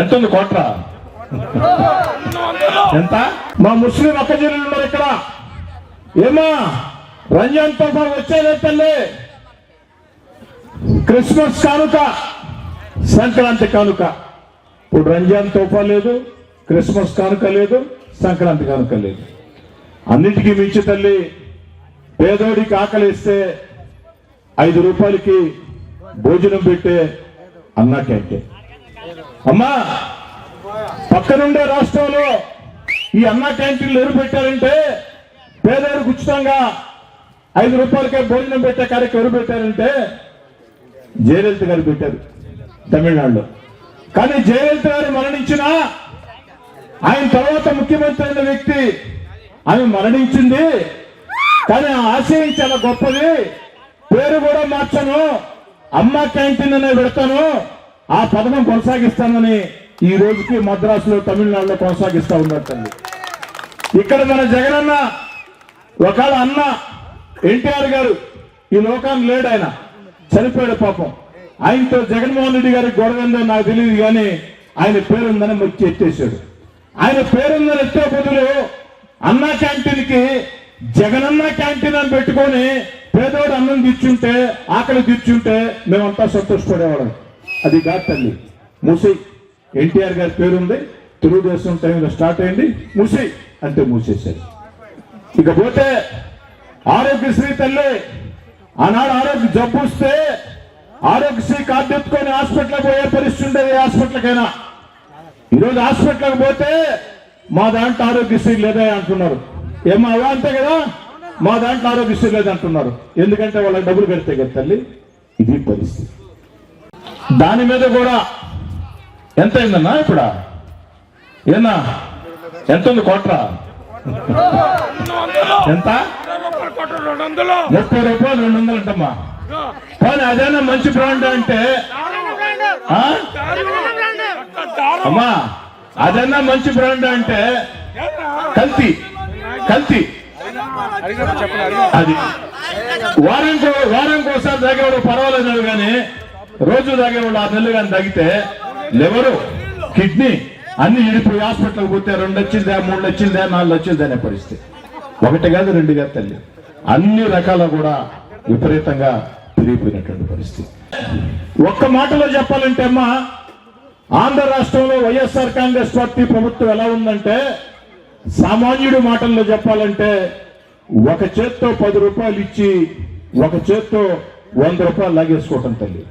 ఎంత ఉంది కోట్ర ఎంత? మా ముస్లిం అక్కజనులు ఉన్నారు ఇక్కడ. ఏమా రంజాన్ తోఫా వచ్చేదే తల్లి. క్రిస్మస్ కానుక సంక్రాంతి కానుక. ఇప్పుడు రంజాన్ తోఫా లేదు క్రిస్మస్ కానుక లేదు సంక్రాంతి కానుక లేదు. అన్నిటికీ మించి తల్లి పేదోడికి ఆకలిస్తే ఐదు రూపాయలకి భోజనం పెట్టే అన్నా క్యాంటీన్. అమ్మా పక్కనుండే రాష్ట్రంలో ఈ అన్నా క్యాంటీన్లు ఎవరు పెట్టారంటే పేదవారికి ఉచితంగా ఐదు రూపాయలకే భోజనం పెట్టే కార్యక్రమం ఎవరు పెట్టారంటే జయలలిత గారు పెట్టారు తమిళనాడులో. కానీ జయలలిత గారు మరణించిన ఆయన తర్వాత ముఖ్యమంత్రి అయిన వ్యక్తి ఆమె మరణించింది. కానీ ఆశయం చాలా గొప్పది. పేరు కూడా మార్చను. అమ్మ క్యాంటీన్ అనే పెడతాను. ఆ పథకం కొనసాగిస్తామని ఈ రోజుకి మద్రాసులో తమిళనాడులో కొనసాగిస్తా ఉన్నారు తల్లి. ఇక్కడ మన జగనన్న ఒకళ్ళ అన్న ఎన్టీఆర్ గారు ఈ లోకాన్ని లేడు ఆయన. చనిపోయాడు పాపం. ఆయనతో జగన్మోహన్ రెడ్డి గారికి గొడవందో నాకు తెలియదు కానీ ఆయన పేరుందని వచ్చి ఎత్తేసాడు ఆయన పేరుందని ఎత్తే బదులు అన్నా క్యాంటీన్కి జగనన్న క్యాంటీన్ అని పెట్టుకొని పేదోడు అన్నం తెచ్చుంటే ఆకలి తెచ్చుంటే మేమంతా సంతోషపడేవాళ్ళం. అది కాదు తల్లి. ముసి. ఎన్టీఆర్ గారి పేరుంది. తెలుగుదేశం టైంలో స్టార్ట్ అయింది. మూసి అంటే మూసేశారు. ఇకపోతే ఆరోగ్యశ్రీ తల్లి ఆనాడు ఆరోగ్య జబ్బు వస్తే ఆరోగ్యశ్రీ కార్డు ఎత్తుకొని హాస్పిటల్ పోయే పరిస్థితి ఉండేది హాస్పిటల్కైనా. ఈరోజు హాస్పిటల్కి పోతే మా దాంట్లో ఆరోగ్యశ్రీ లేదా అంటున్నారు. ఏమో అవా అంతే కదా? మా దాంట్లో ఆరోగ్యశ్రీ లేదంటున్నారు. ఎందుకంటే వాళ్ళకి డబ్బులు పెడితే కదా తల్లి? ఇది పరిస్థితి. దాని మీద కూడా ఎంత అయిందన్నా ఇప్పుడు? ఏనా ఎంత ఉంది కోట్ర? ఎంత? ముప్పై రూపాయలు రెండు వందలు అంటమ్మా కానీ అదేనా మంచి బ్రాండ్ అంటే? అమ్మా అదన్నా మంచి బ్రాండ్ అంటే? కల్తీ కల్తీ. అది. వారానికి వారానికి ఒకసారి దగ్గర పర్వాలేదు కానీ రోజు తాగేవాడు ఆరు నెలలు కానీ తాగితే లివరు కిడ్నీ. అన్ని ఇడిపోయి హాస్పిటల్కి పోతే రెండు వచ్చిందా మూడు వచ్చిందా నాలుగు వచ్చిందా అనే పరిస్థితి. ఒకటి కాదు రెండు కాదు తల్లి. అన్ని రకాల కూడా విపరీతంగా పెరిగిపోయినటువంటి పరిస్థితి. ఒక్క మాటలో చెప్పాలంటే అమ్మా ఆంధ్ర రాష్ట్రంలో వైఎస్ఆర్ కాంగ్రెస్ పార్టీ ప్రభుత్వం ఎలా ఉందంటే సామాన్యుడి మాటల్లో చెప్పాలంటే ఒక చేత్తో పది రూపాయలు ఇచ్చి ఒక చేత్తో వంద రూపాయలు లాగేసుకోవటం తల్లి.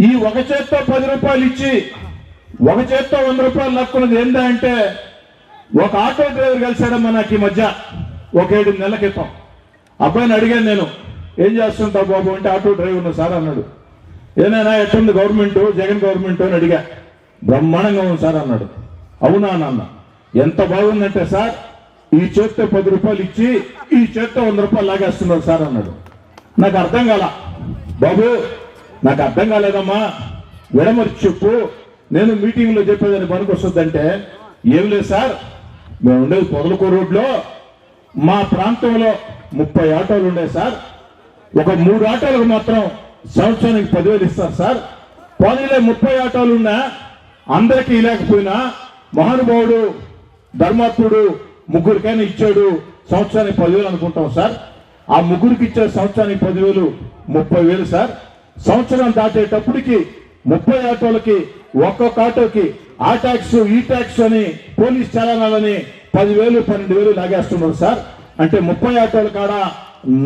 ఈ ఒక చేత్తో పది రూపాయలు ఇచ్చి ఒక చేత్తో వంద రూపాయలు లక్కున్నది ఏందా అంటే ఒక ఆటో డ్రైవర్ కలిశాడమ్మా నాకు ఈ మధ్య ఒక ఏడు నెలల క్రితం. అబ్బాయిని అడిగాను నేను ఏం చేస్తుంటావు బాబు? అంటే ఆటో డ్రైవర్ సార్ అన్నాడు. ఏనైనా ఎట్టుంది గవర్నమెంట్? జగన్ గవర్నమెంట్? అని అడిగా. బ్రహ్మాండంగా ఉంది సార్ అన్నాడు. అవునా నాన్న? ఎంత బాగుందంటే సార్ ఈ చేత్తో పది రూపాయలు ఇచ్చి ఈ చేత్తో వంద రూపాయలు లాగేస్తున్నారు సార్ అన్నాడు. నాకు అర్థం కాల. బాబు నాకు అర్థం కాలేదమ్మా. విడమర్చి చెప్పు. నేను మీటింగ్లో చెప్పేదని పనికి వస్తుందంటే ఏం లేదు సార్. మేము ఉండేది పొదలకూరు రోడ్లో. మా ప్రాంతంలో ముప్పై ఆటోలు ఉండే సార్. ఒక మూడు ఆటోలకు మాత్రం సంవత్సరానికి పదివేలు ఇస్తారు సార్. పోనీలే ముప్పై ఆటోలు ఉన్నా అందరికీ లేకపోయినా మహానుభావుడు ధర్మాత్ముడు ముగ్గురికైనా ఇచ్చాడు సంవత్సరానికి పదివేలు అనుకుంటాం సార్. ఆ ముగ్గురికి ఇచ్చే సంవత్సరానికి పదివేలు ముప్పై వేలు సార్. సంవత్సరం దాటేటప్పటికి ముప్పై ఆటోలకి ఒక్కొక్క ఆటోకి ఆ ట్యాక్స్ ఈ ట్యాక్స్ అని పోలీస్ చలానాలని పదివేలు పన్నెండు వేలు లాగేస్తున్నారు సార్. అంటే ముప్పై ఆటోల కాడ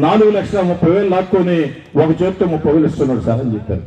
నాలుగు లక్షల ముప్పై వేలు లాక్కొని ఒక చేతితో ముప్పై వేలు ఇస్తున్నాడు సార్ అని చెప్పారు.